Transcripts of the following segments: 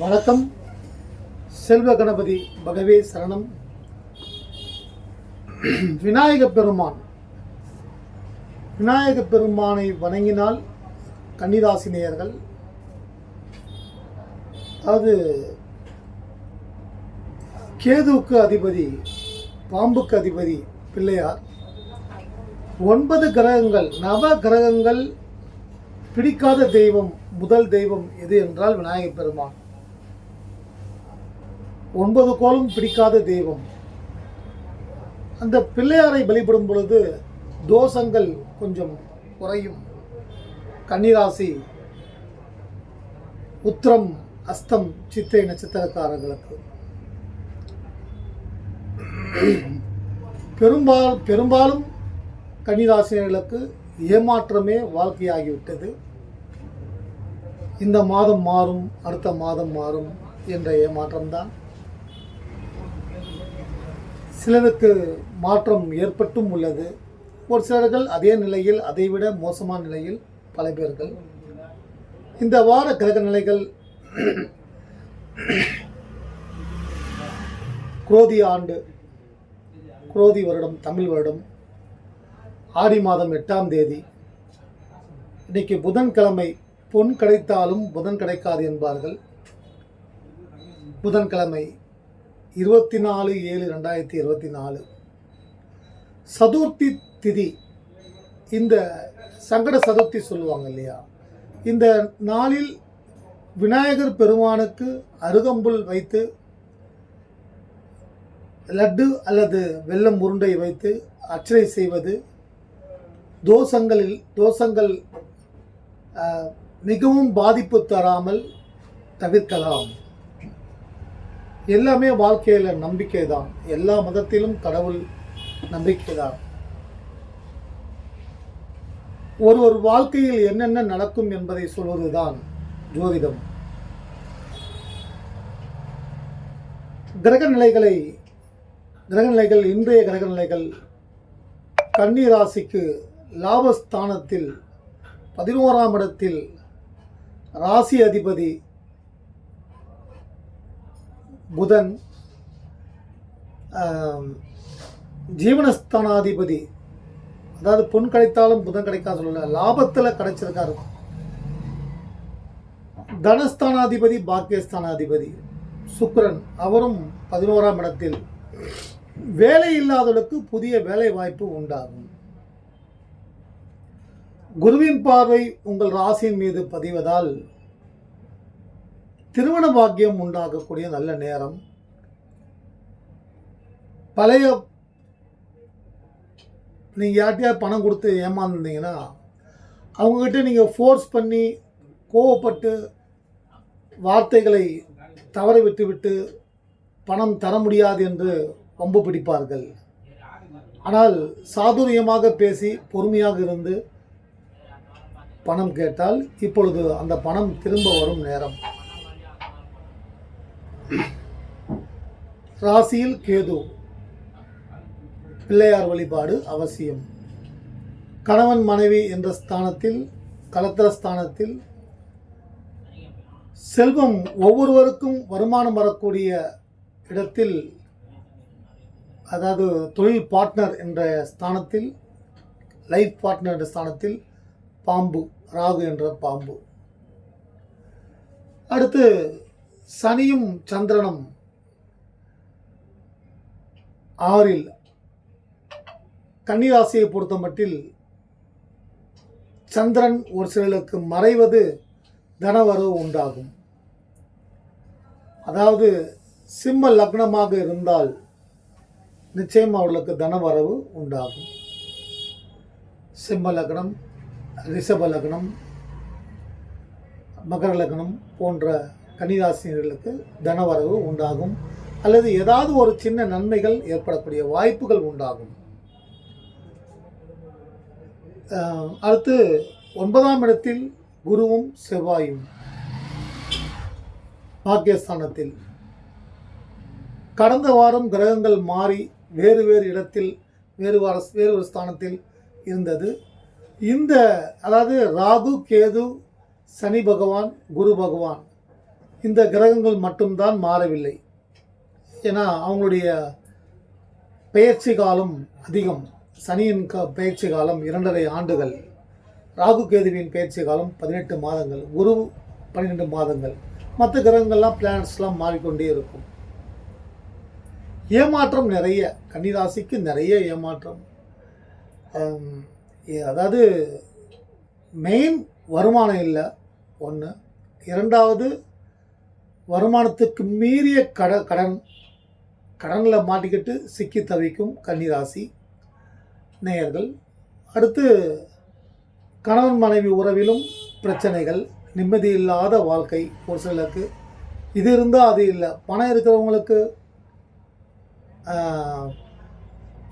வணக்கம். செல்வ கணபதி பகவே சரணம். விநாயக பெருமான். விநாயக பெருமானை வணங்கினால் கன்னிராசினியர்கள் அதாவது கேதுவுக்கு அதிபதி பாம்புக்கு அதிபதி பிள்ளையார். ஒன்பது கிரகங்கள் நவ கிரகங்கள் பிடிக்காத தெய்வம் முதல் தெய்வம் எது என்றால் விநாயகப் பெருமான். ஒன்பது கோலும் பிடிக்காத தெய்வம். அந்த பிள்ளையாரை வழிபடும் பொழுது தோஷங்கள் கொஞ்சம் குறையும். கன்னிராசி உத்திரம் அஸ்தம் சித்தை நட்சத்திரக்காரர்களுக்கு. பெரும்பால் பெரும்பாலும் கன்னிராசினர்களுக்கு ஏமாற்றமே வாழ்க்கையாகிவிட்டது. இந்த மாதம் மாறும் அடுத்த மாதம் மாறும் என்ற ஏமாற்றம்தான். சிலருக்கு மாற்றம் ஏற்பட்டும் உள்ளது. ஒரு சிலர்கள் அதே நிலையில் அதைவிட மோசமான நிலையில் பல பேர்கள். இந்த வார கிரக நிலைகள் குரோதி ஆண்டு குரோதி வருடம் தமிழ் வருடம் ஆடி மாதம் எட்டாம் தேதி. இன்னைக்கு புதன்கிழமை பொன் கிடைத்தாலும் புதன் கிடைக்காது என்பார்கள். புதன்கிழமை இருபத்தி நாலு ஏழு ரெண்டாயிரத்தி இருபத்தி நாலு சதுர்த்தி திதி இந்த சங்கட சதுர்த்தி சொல்லுவாங்க இல்லையா? இந்த நாளில் விநாயகர் பெருமானுக்கு அருகம்புல் வைத்து லட்டு அல்லது வெல்லம் உருண்டை வைத்து அர்ச்சனை செய்வது தோஷங்களில் தோஷங்கள் மிகவும் பாதிப்பு தராமல் தவிர்க்கலாம். எல்லாமே வாழ்க்கையில் நம்பிக்கை தான் எல்லா மதத்திலும் கடவுள் நம்பிக்கை தான் ஒரு ஒரு வாழ்க்கையில் என்னென்ன நடக்கும் என்பதை சொல்வதுதான் ஜோதிடம். கிரக நிலைகளை கிரக நிலைகள் இன்றைய கிரக நிலைகள் கன்னி ராசிக்கு லாபஸ்தானத்தில் பதினோராம் இடத்தில் ராசி அதிபதி புதன் ஜீவனஸ்தானாதிபதி. அதாவது பொன் கிடைத்தாலும் புதன் கிடைக்காது சொல்லல லாபத்தில் கிடைச்சிருக்காரு தனஸ்தானாதிபதி பாக்கியஸ்தானாதிபதி சுக்கிரன் அவரும் பதினோராம் இடத்தில். வேலை இல்லாதவர்களுக்கு புதிய வேலை வாய்ப்பு உண்டாகும். குருவின் பார்வை உங்கள் ராசியின் மீது பதிவதால் திருமண பாக்கியம் உண்டாக்கக்கூடிய நல்ல நேரம். பழைய நீங்கள் யார்கிட்டயாவது பணம் கொடுத்து ஏமாந்துருந்தீங்கன்னா அவங்கக்கிட்ட நீங்கள் ஃபோர்ஸ் பண்ணி கோவப்பட்டு வார்த்தைகளை தவற விட்டுவிட்டு பணம் தர முடியாது என்று வம்பு பிடிப்பார்கள். ஆனால் சாதுரியமாக பேசி பொறுமையாக இருந்து பணம் கேட்டால் இப்பொழுது அந்த பணம் திரும்ப வரும் நேரம். ராசியில் கேது. பிள்ளையார் வழிபாடு அவசியம். கணவன் மனைவி என்ற ஸ்தானத்தில் கலத்திர ஸ்தானத்தில் செல்வம் ஒவ்வொருவருக்கும் வருமானம் வரக்கூடிய இடத்தில் அதாவது தொழில் பார்ட்னர் என்ற ஸ்தானத்தில் லைஃப் பார்ட்னர் என்ற ஸ்தானத்தில் பாம்பு ராகு என்ற பாம்பு. அடுத்து சனியும் சந்திரனும். ஆறில் கன்னிராசியை பொறுத்த மட்டில் சந்திரன் ஒரு சிலருக்கு மறைவது தனவரவு உண்டாகும். அதாவது சிம்ம லக்னமாக இருந்தால் நிச்சயம் அவர்களுக்கு தனவரவு உண்டாகும். சிம்ம லக்னம் ரிஷப லக்னம் மகர லக்னம் போன்ற கன்னிராசினர்களுக்கு தனவரவு உண்டாகும். அல்லது ஏதாவது ஒரு சின்ன நன்மைகள் ஏற்படக்கூடிய வாய்ப்புகள் உண்டாகும். அடுத்து ஒன்பதாம் இடத்தில் குருவும் செவ்வாயும். பாக்கியஸ்தானத்தில். கடந்த வாரம் கிரகங்கள் மாறி வேறு வேறு இடத்தில் வேறு வார வேறு ஒரு ஸ்தானத்தில் இருந்தது. இந்த அதாவது ராகு கேது சனி பகவான் குரு பகவான் இந்த கிரகங்கள் மட்டும்தான் மாறவில்லை. ஏன்னா அவங்களுடைய பெயர்ச்சி காலம் அதிகம். சனியின் க பயிற்சி காலம் இரண்டரை ஆண்டுகள். ராகு கேதுவின் பயிற்சி காலம் பதினெட்டு மாதங்கள். குரு பன்னிரெண்டு மாதங்கள். மற்ற கிரகங்கள்லாம் பிளானட்ஸ்லாம் மாறிக்கொண்டே இருக்கும். ஏமாற்றம் நிறைய. கன்னிராசிக்கு நிறைய ஏமாற்றம். அதாவது மெயின் வருமானம் இல்லை. ஒன்று இரண்டாவது வருமானத்துக்கு மீறிய கட கடன். கடனில் மாட்டிக்கிட்டு சிக்கி தவிக்கும் கன்னிராசி நேயர்கள். அடுத்து கணவன் மனைவி உறவிலும் பிரச்சனைகள் நிம்மதி இல்லாத வாழ்க்கை ஒரு சிலருக்கு. இது இருந்தால் அது இல்லை. பணம் இருக்கிறவங்களுக்கு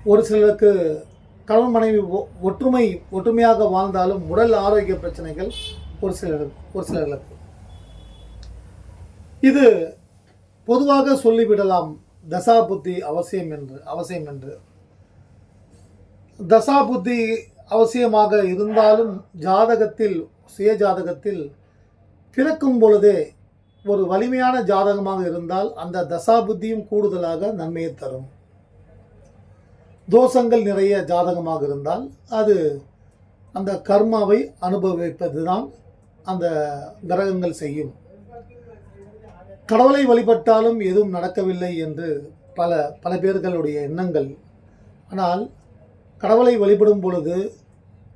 ஒரு சிலருக்கு கணவன் மனைவி ஒ- ஒற்றுமை ஒற்றுமையாக வாழ்ந்தாலும் உடல் ஆரோக்கிய பிரச்சனைகள் ஒரு சிலர் ஒரு சிலர்களுக்கு இது பொதுவாக சொல்லிவிடலாம். தசா புத்தி அவசியம் என்று அவசியம் என்று. தசா புத்தி அவசியமாக இருந்தாலும் ஜாதகத்தில் சுய ஜாதகத்தில் பிறக்கும் பொழுதே ஒரு வலிமையான ஜாதகமாக இருந்தால் அந்த தசா புத்தியும் கூடுதலாக நன்மையை தரும். தோஷங்கள் நிறைய ஜாதகமாக இருந்தால் அது அந்த கர்மாவை அனுபவிப்பது தான் அந்த கிரகங்கள் செய்யும். கடவுளை வழிபட்டாலும் எதுவும் நடக்கவில்லை என்று பல பல பேர்களுடைய எண்ணங்கள். ஆனால் கடவுளை வழிபடும் பொழுது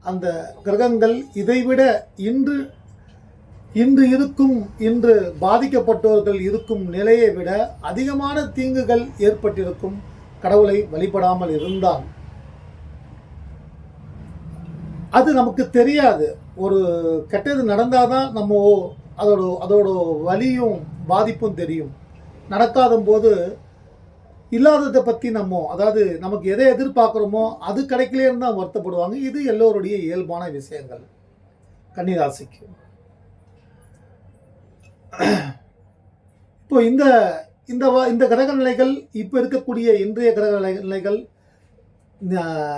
அந்த கிரகங்கள் இதைவிட இன்று இன்று இருக்கும் இன்று பாதிக்கப்பட்டவர்கள் இருக்கும் நிலையை விட அதிகமான தீங்குகள் ஏற்பட்டிருக்கும் கடவுளை வழிபடாமல் இருந்தால். அது நமக்கு தெரியாது. ஒரு கெட்டது நடந்தாதான் நம்ம ஓ- அதோட அதோட வலியும் பாதிப்பும் தெரியும். நடக்காத போது இல்லாததை பற்றி நம்ம அதாவது நமக்கு எதை எதிர்பார்க்குறோமோ அது கிடைக்கலேன்னு தான் வருத்தப்படுவாங்க. இது எல்லோருடைய இயல்பான விஷயங்கள். கன்னிராசிக்கு. இப்போ இந்த இந்த வ- இந்த கிரக நிலைகள் இப்போ இருக்கக்கூடிய இன்றைய கிரக நிலைகள்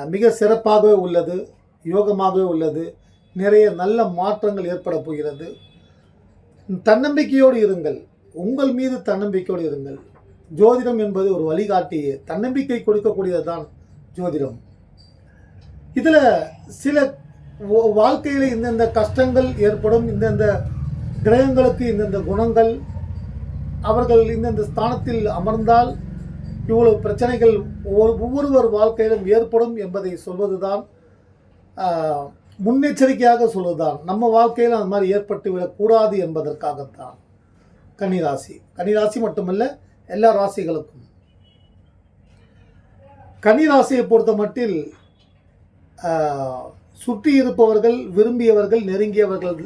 மிக சிறப்பாகவே உள்ளது யோகமாகவே உள்ளது. நிறைய நல்ல மாற்றங்கள் ஏற்பட போகிறது. தன்னம்பிக்கையோடு இருங்கள். உங்கள் மீது தன்னம்பிக்கையோடு இருங்கள். ஜோதிடம் என்பது ஒரு வழிகாட்டி தன்னம்பிக்கை கொடுக்கக்கூடியது தான் ஜோதிடம். இதில் சில வாழ்க்கையில் இந்தந்த கஷ்டங்கள் ஏற்படும் இந்தந்த கிரகங்களுக்கு இந்தந்த குணங்கள் அவர்கள் இந்தந்த ஸ்தானத்தில் அமர்ந்தால் இவ்வளவு பிரச்சனைகள் ஒவ்வொரு- ஒவ்வொருவர் வாழ்க்கையிலும் ஏற்படும் என்பதை சொல்வதுதான் ஆஹ், முன்னெச்சரிக்கையாக சொல்வதுதான். நம்ம வாழ்க்கையில் அது மாதிரி ஏற்பட்டு விடக்கூடாது என்பதற்காகத்தான். கன்னிராசி. கன்னிராசி மட்டுமல்ல எல்லா ராசிகளுக்கும். கன்னிராசியை பொறுத்த மட்டில் சுற்றி இருப்பவர்கள் விரும்பியவர்கள் நெருங்கியவர்கள்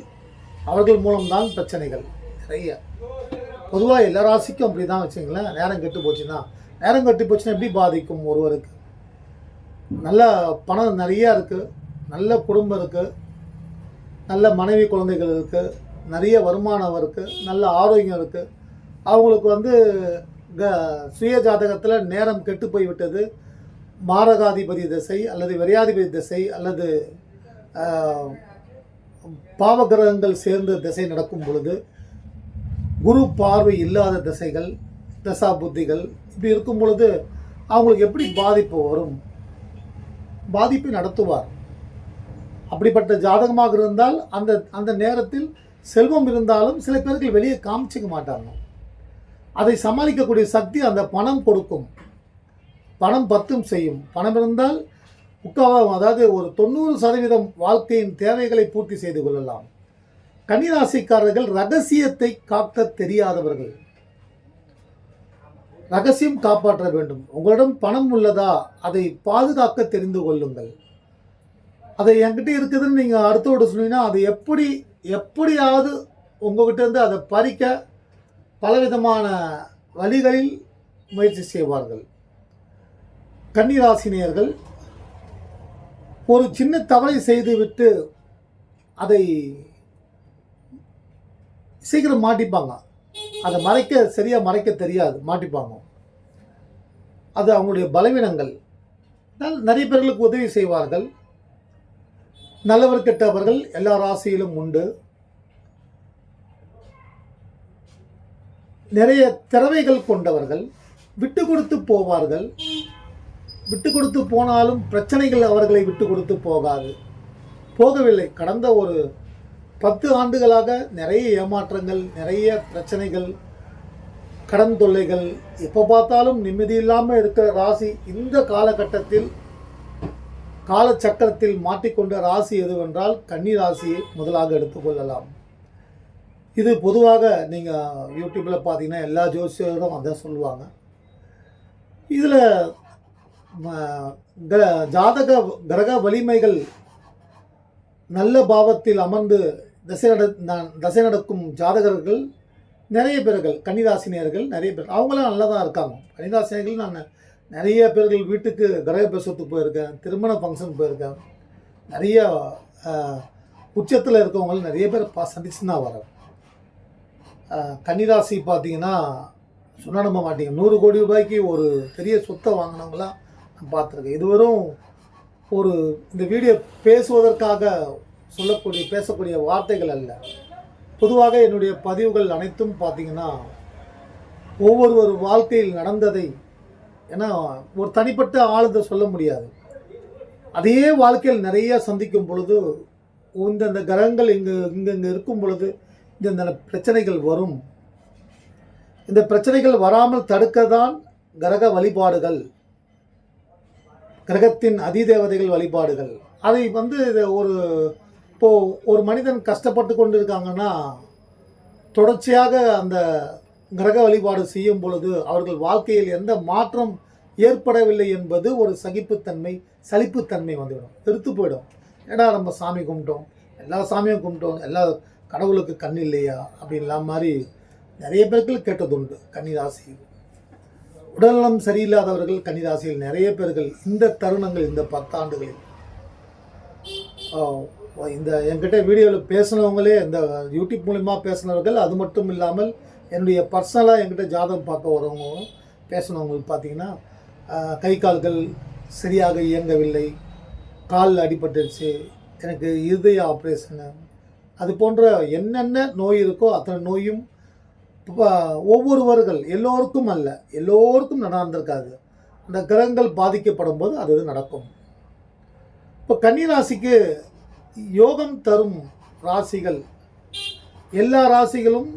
அவர்கள் மூலம்தான் பிரச்சனைகள். நிறைய. பொதுவாக எல்லா ராசிக்கும் அப்படி தான் வச்சுங்களேன். நேரம் கெட்டு போச்சுன்னா நேரம் கெட்டு போச்சுன்னா எப்படி பாதிக்கும் ஒருவருக்கு? நல்ல பணம் நிறையா இருக்குது நல்ல குடும்பம் இருக்குது நல்ல மனைவி குழந்தைகள் இருக்குது நிறைய வருமானம் இருக்குது நல்ல ஆரோக்கியம் இருக்குது அவங்களுக்கு வந்து க சுய ஜாதகத்தில் நேரம் கெட்டு போய் விட்டது மாரகாதிபதி திசை அல்லது விரையாதிபதி திசை அல்லது பாவகிரகங்கள் சேர்ந்த திசை நடக்கும் பொழுது குரு பார்வை இல்லாத திசைகள் தசா புத்திகள் இப்படி இருக்கும் பொழுது அவங்களுக்கு எப்படி பாதிப்பு வரும்? பாதிப்பை நடத்துவார். அப்படிப்பட்ட ஜாதகமாக இருந்தால் அந்த அந்த நேரத்தில் செல்வம் இருந்தாலும் சில பேருக்கு வெளியே காமிச்சிக்க மாட்டாங்க. அதை சமாளிக்கக்கூடிய சக்தி அந்த பணம் கொடுக்கும். பணம் பத்தும் செய்யும். பணம் இருந்தால் முக்காவா அதாவது ஒரு தொண்ணூறு சதவீதம் வாழ்க்கையின் தேவைகளை பூர்த்தி செய்து கொள்ளலாம். கன்னிராசிக்காரர்கள் ரகசியத்தை காக்க தெரியாதவர்கள். ரகசியம் காப்பாற்ற வேண்டும். உங்களிடம் பணம் உள்ளதா? அதை பாதுகாக்க தெரிந்து கொள்ளுங்கள். அதை என்கிட்ட இருக்குதுன்னு நீங்கள் அடுத்தோடு சொன்னீங்கன்னா அதை எப்படி எப்படியாவது உங்ககிட்டேருந்து அதை பறிக்க பலவிதமான வழிகளில் முயற்சி செய்வார்கள். கன்னிராசினியர்கள் ஒரு சின்ன தவறை செய்துவிட்டு அதை சீக்கிரம் மாட்டிப்பாங்க. அதை மறைக்க சரியாக மறைக்க தெரியாது மாட்டிப்பாங்க. அது அவங்களுடைய பலவீனங்கள். நிறைய பேர்களுக்கு உதவி செய்வார்கள். நல்லவர் கெட்டவர்கள் எல்லா ராசியிலும் உண்டு. நிறைய திறமைகள் கொண்டவர்கள் விட்டு கொடுத்து போவார்கள். விட்டு கொடுத்து போனாலும் பிரச்சனைகள் அவர்களை விட்டு கொடுத்து போகாது. போகவில்லை. கடந்த ஒரு பத்து ஆண்டுகளாக நிறைய ஏமாற்றங்கள் நிறைய பிரச்சனைகள் கடன் தொல்லைகள் எப்போ பார்த்தாலும் நிம்மதி இல்லாமல் இருக்கிற ராசி இந்த காலகட்டத்தில் காலச்சக்கரத்தில் மாட்டிக்கொண்ட ராசி எதுவென்றால் கன்னி ராசியை முதலாக எடுத்துக்கொள்ளலாம். இது பொதுவாக நீங்கள் யூடியூப்பில் பார்த்தீங்கன்னா எல்லா ஜோசியரும் அதான் சொல்லுவாங்க. இதில் ஜாதக கிரக வலிமைகள் நல்ல பாவத்தில் அமர்ந்து தசை நட தசை நடக்கும் ஜாதகர்கள் நிறைய பேர்கள் கன்னிராசினியர்கள் நிறைய பேர் அவங்களாம் நல்லா தான் இருக்காங்க. கன்னிராசினியர்கள் நான் நிறைய பேர்கள் வீட்டுக்கு கிரகபிரசத்துக்கு போயிருக்கேன் திருமண ஃபங்க்ஷன் போயிருக்கேன். நிறைய உச்சத்தில் இருக்கவங்களும் நிறைய பேர் பா சந்திச்சு தான் வரேன் கன்னிராசி பார்த்தீங்கன்னா சொன்னா நம்ப மாட்டீங்க. நூறு கோடி ரூபாய்க்கு ஒரு பெரிய சொத்தை வாங்கினவங்களாம் நான் பார்த்துருக்கேன். இதுவரும் ஒரு இந்த வீடியோ பேசுவதற்காக சொல்லக்கூடிய பேசக்கூடிய வார்த்தைகள் அல்ல. பொதுவாக என்னுடைய பதிவுகள் அனைத்தும் பார்த்தீங்கன்னா ஒவ்வொருவர் வாழ்க்கையில் நடந்ததை ஏன்னா ஒரு தனிப்பட்ட ஆளுதை சொல்ல முடியாது. அதே வாழ்க்கையில் நிறைய சந்திக்கும் பொழுது இந்தந்த கிரகங்கள் இங்கு இங்கே இங்கே இருக்கும் பொழுது இந்தந்த பிரச்சனைகள் வரும். இந்த பிரச்சனைகள் வராமல் தடுக்க தான் கிரக வழிபாடுகள். கிரகத்தின் அதிதேவதைகள் வழிபாடுகள். அதை வந்து ஒரு இப்போது ஒரு மனிதன் கஷ்டப்பட்டு கொண்டு இருக்காங்கன்னா தொடர்ச்சியாக அந்த கிரக வழிபாடு செய்யும் பொழுது அவர்கள் வாழ்க்கையில் எந்த மாற்றம் ஏற்படவில்லை என்பது ஒரு சகிப்புத்தன்மை சலிப்புத்தன்மை வந்துவிடும். வெறுத்து போயிடும். ஏடா நம்ம சாமி கும்பிட்டோம். எல்லா சாமியும் கும்பிட்டோம். எல்லா கடவுளுக்கு கண் இல்லையா? அப்படின்லாம் மாதிரி நிறைய பேர்கள் கேட்டதுண்டு கன்னிராசி. உடல்நலம் சரியில்லாதவர்கள் கன்னிராசியில் நிறைய பேர்கள் இந்த தருணங்கள் இந்த பத்தாண்டுகளில். இந்த என்கிட்ட வீடியோவில் பேசினவங்களே இந்த யூடியூப் மூலிமா பேசினவர்கள் அது மட்டும் இல்லாமல் என்னுடைய பர்சனலாக என்கிட்ட ஜாதகம் பார்க்க வரவங்க பேசினவங்களுக்கு பார்த்தீங்கன்னா கை கால்கள் சரியாக இயங்கவில்லை கால் அடிபட்டுருச்சு எனக்கு இருதய ஆப்ரேஷனு அது போன்ற என்னென்ன நோய் இருக்கோ அத்தனை நோயும் இப்போ ஒவ்வொருவர்கள் எல்லோருக்கும் அல்ல எல்லோருக்கும் நடந்திருக்காது. அந்த கிரகங்கள் பாதிக்கப்படும் போது அது நடக்கும். இப்போ கன்னிராசிக்கு யோகம் தரும் ராசிகள் எல்லா ராசிகளும்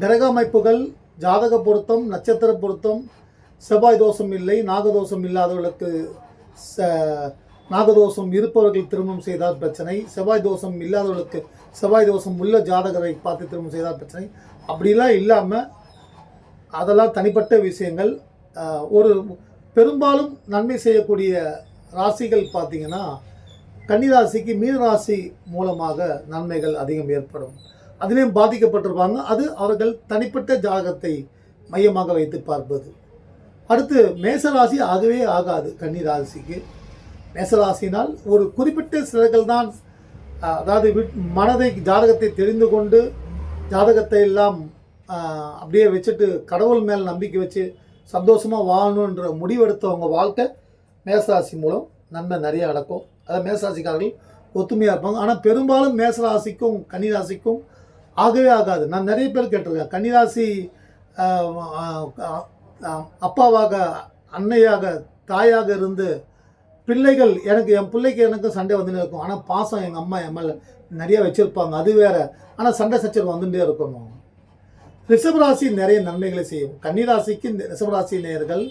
கிரக அமைப்புகள் ஜாதக பொருத்தம் நட்சத்திர பொருத்தம் செவ்வாய் தோஷம் இல்லை நாகதோஷம் இல்லாதவர்களுக்கு ச நாகதோஷம் இருப்பவர்கள் திருமணம் செய்தால் பிரச்சனை. செவ்வாய் தோஷம் இல்லாதவர்களுக்கு செவ்வாய் தோஷம் உள்ள ஜாதகரை பார்த்து திருமணம் செய்தால் பிரச்சனை. அப்படிலாம் இல்லாமல் அதெல்லாம் தனிப்பட்ட விஷயங்கள். ஒரு பெரும்பாலும் நன்மை செய்யக்கூடிய ராசிகள் பார்த்தீங்கன்னா கன்னிராசிக்கு மீனராசி மூலமாக நன்மைகள் அதிகம் ஏற்படும். அதிலையும் பாதிக்கப்பட்டிருப்பாங்க. அது அவர்கள் தனிப்பட்ட ஜாதகத்தை மையமாக வைத்து பார்ப்பது. அடுத்து மேசராசி ஆகவே ஆகாது கன்னிராசிக்கு. மேசராசினால் ஒரு குறிப்பிட்ட சிலர்கள் தான் அதாவது விட்- மனதை ஜாதகத்தை தெரிந்து கொண்டு ஜாதகத்தை எல்லாம் அப்படியே வச்சுட்டு கடவுள் மேல் நம்பிக்கை வச்சு சந்தோஷமாக வாழணுன்ற முடிவெடுத்தவங்க வாழ்க்கை மேசராசி மூலம் நன்மை நிறைய நடக்கும். அதாவது மேசராசிக்காரர்கள் ஒத்துமையாக இருப்பாங்க. ஆனால் பெரும்பாலும் மேசராசிக்கும் கன்னிராசிக்கும் ஆகவே ஆகாது. நான் நிறைய பேர் கேட்டிருக்கேன். கன்னிராசி அப்பாவாக அன்னையாக தாயாக இருந்து பிள்ளைகள் எனக்கு என் பிள்ளைக்கு எனக்கும் சண்டை வந்துட்டே இருக்கும். ஆனால் பாசம் எங்கள் அம்மா என் மேலே நிறைய வச்சுருப்பாங்க. அது வேற. ஆனால் சண்டை சச்சரவு வந்துட்டே இருக்கணும் ரிஷபராசி நிறைய நன்மைகளை செய்யும். கன்னிராசிக்கு இந்த ரிஷபராசி நேயர்கள்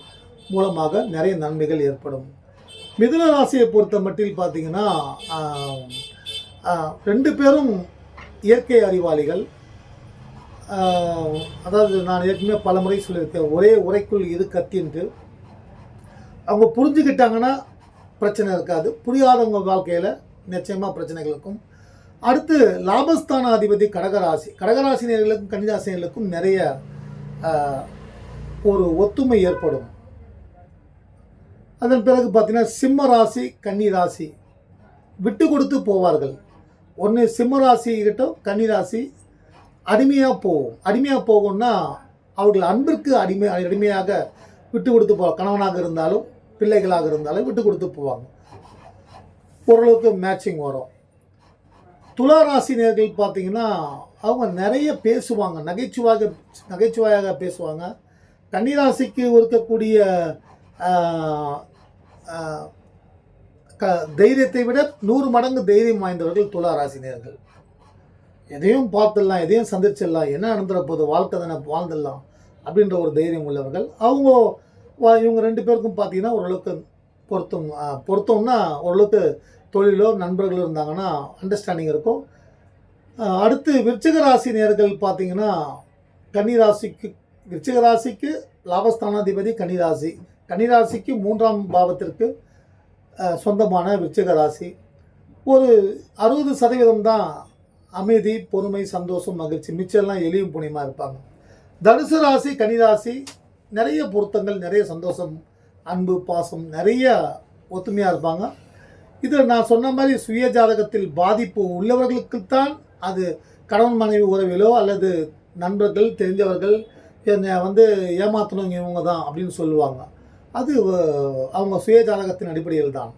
மூலமாக நிறைய நன்மைகள் ஏற்படும். மிதுன ராசியை பொறுத்த மட்டில் பார்த்தீங்கன்னா ரெண்டு பேரும் இயற்கை அறிவாளிகள் அதாவது நான் ஏற்கனவே பல முறை சொல்லியிருக்கேன் ஒரே உரைக்குள் இரு கத்தின்ட்டு அவங்க புரிஞ்சுக்கிட்டாங்கன்னா பிரச்சனை இருக்காது. புரியாதவங்க வாழ்க்கையில் நிச்சயமாக பிரச்சனைகள் இருக்கும். அடுத்து லாபஸ்தான அதிபதி கடகராசி. கடகராசினியர்களுக்கும் கன்னிராசினியர்களுக்கும் நிறைய ஒரு ஒத்துமை ஏற்படும். அதன் பிறகு பார்த்தீங்கன்னா சிம்ம ராசி கன்னி ராசி விட்டு கொடுத்து போவார்கள். ஒன்று சிம்மராசி கிட்ட அடிமையாக போகும் அடிமையாக போகும்னா அவர்கள் அன்பிற்கு அடிமை அடிமையாக விட்டு கொடுத்து போ கணவனாக இருந்தாலும் பிள்ளைகளாக இருந்தாலும் விட்டு கொடுத்து போவாங்க. ஓரளவுக்கு மேட்சிங் வரும். துலா ராசி நேர்கள் பார்த்தீங்கன்னா அவங்க நிறைய பேசுவாங்க. நகைச்சுவாக நகைச்சுவையாக பேசுவாங்க. கன்னிராசிக்கு இருக்கக்கூடிய க தைரியத்தை விட நூறு மடங்கு தைரியம் வாய்ந்தவர்கள் துலா ராசினியர்கள் எதையும் பார்த்துடலாம் எதையும் சந்திச்சிடலாம் என்ன நடந்துட போகுது வாழ்க்கை தானே வாழ்ந்துடலாம் அப்படின்ற ஒரு தைரியம் உள்ளவர்கள். அவங்க வா- இவங்க ரெண்டு பேருக்கும் பார்த்தீங்கன்னா ஓரளவுக்கு பொருத்தம் பொருத்தம்னா ஓரளவுக்கு தொழிலோ நண்பர்களோ இருந்தாங்கன்னா அண்டர்ஸ்டாண்டிங் இருக்கும். அடுத்து விருச்சிக ராசி நேர்கள் பார்த்தீங்கன்னா கன்னிராசிக்கு விருச்சிக ராசிக்கு லாபஸ்தானாதிபதி கன்னிராசி. கன்னிராசிக்கு மூன்றாம் பாவத்திற்கு சொந்தமான விருச்சிக ராசி. ஒரு அறுபது சதவீதம் தான் அமைதி பொறுமை சந்தோஷம் மகிழ்ச்சி. மிச்சம்லாம் எளியும் புண்ணியமாக இருப்பாங்க. தனுசு ராசி கனிராசி நிறைய பொருத்தங்கள் நிறைய சந்தோஷம் அன்பு பாசம் நிறைய ஒத்துமையாக இருப்பாங்க. இதில் நான் சொன்ன மாதிரி சுய ஜாதகத்தில் பாதிப்பு உள்ளவர்களுக்குத்தான் அது கணவன் மனைவி உறவிலோ அல்லது நண்பர்கள் தெரிஞ்சவர்கள் என்னை வந்து ஏமாத்தணுங்க இவங்க தான் அப்படின்னு சொல்லுவாங்க. அது அவங்க சுய ஜாதகத்தின் அடிப்படையில் தான்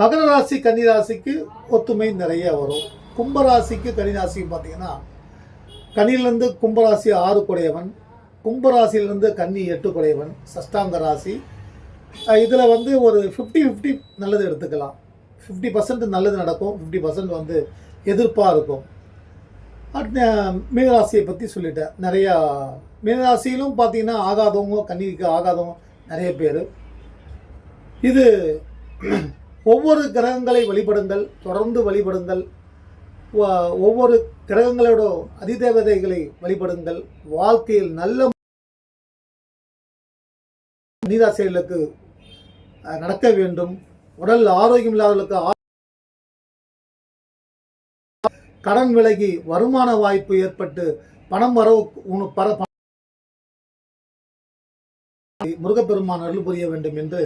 மகர ராசி கன்னி ராசிக்கு ஒத்துமை நிறைய வரும். கும்பராசிக்கு கன்னிராசிக்கு பார்த்தீங்கன்னா கன்னியிலேருந்து கும்பராசி ஆறு குடையவன் கும்பராசியிலேருந்து கன்னி எட்டு குடையவன் சஷ்டாங்க ராசி. இதில் வந்து ஒரு ஃபிஃப்டி ஃபிஃப்டி நல்லது எடுத்துக்கலாம். ஃபிஃப்டி பர்சன்ட் நல்லது நடக்கும். ஃபிஃப்டி பர்சன்ட் வந்து எதிர்ப்பாக இருக்கும். அட் மீனராசியை பற்றி சொல்லிட்டேன். நிறையா மீனராசியிலும் பார்த்தீங்கன்னா ஆகாதவங்க கன்னிக்கு ஆகாதவங்க நிறைய பேர். இது ஒவ்வொரு கிரகங்களை வழிபடுங்கள் தொடர்ந்து வழிபடுங்கள் ஒவ்வொரு கிரகங்களோட அதிதேவதைகளை வழிபடுங்கள். வாழ்க்கையில் நல்ல நீராசைகளுக்கு நடக்க வேண்டும். உடல் ஆரோக்கியம் இல்லாதவர்களுக்கு கடன் விலகி வருமான வாய்ப்பு ஏற்பட்டு பணம் வரவு பண பர முருகப்பெருமான் அருள் புரிய வேண்டும் என்று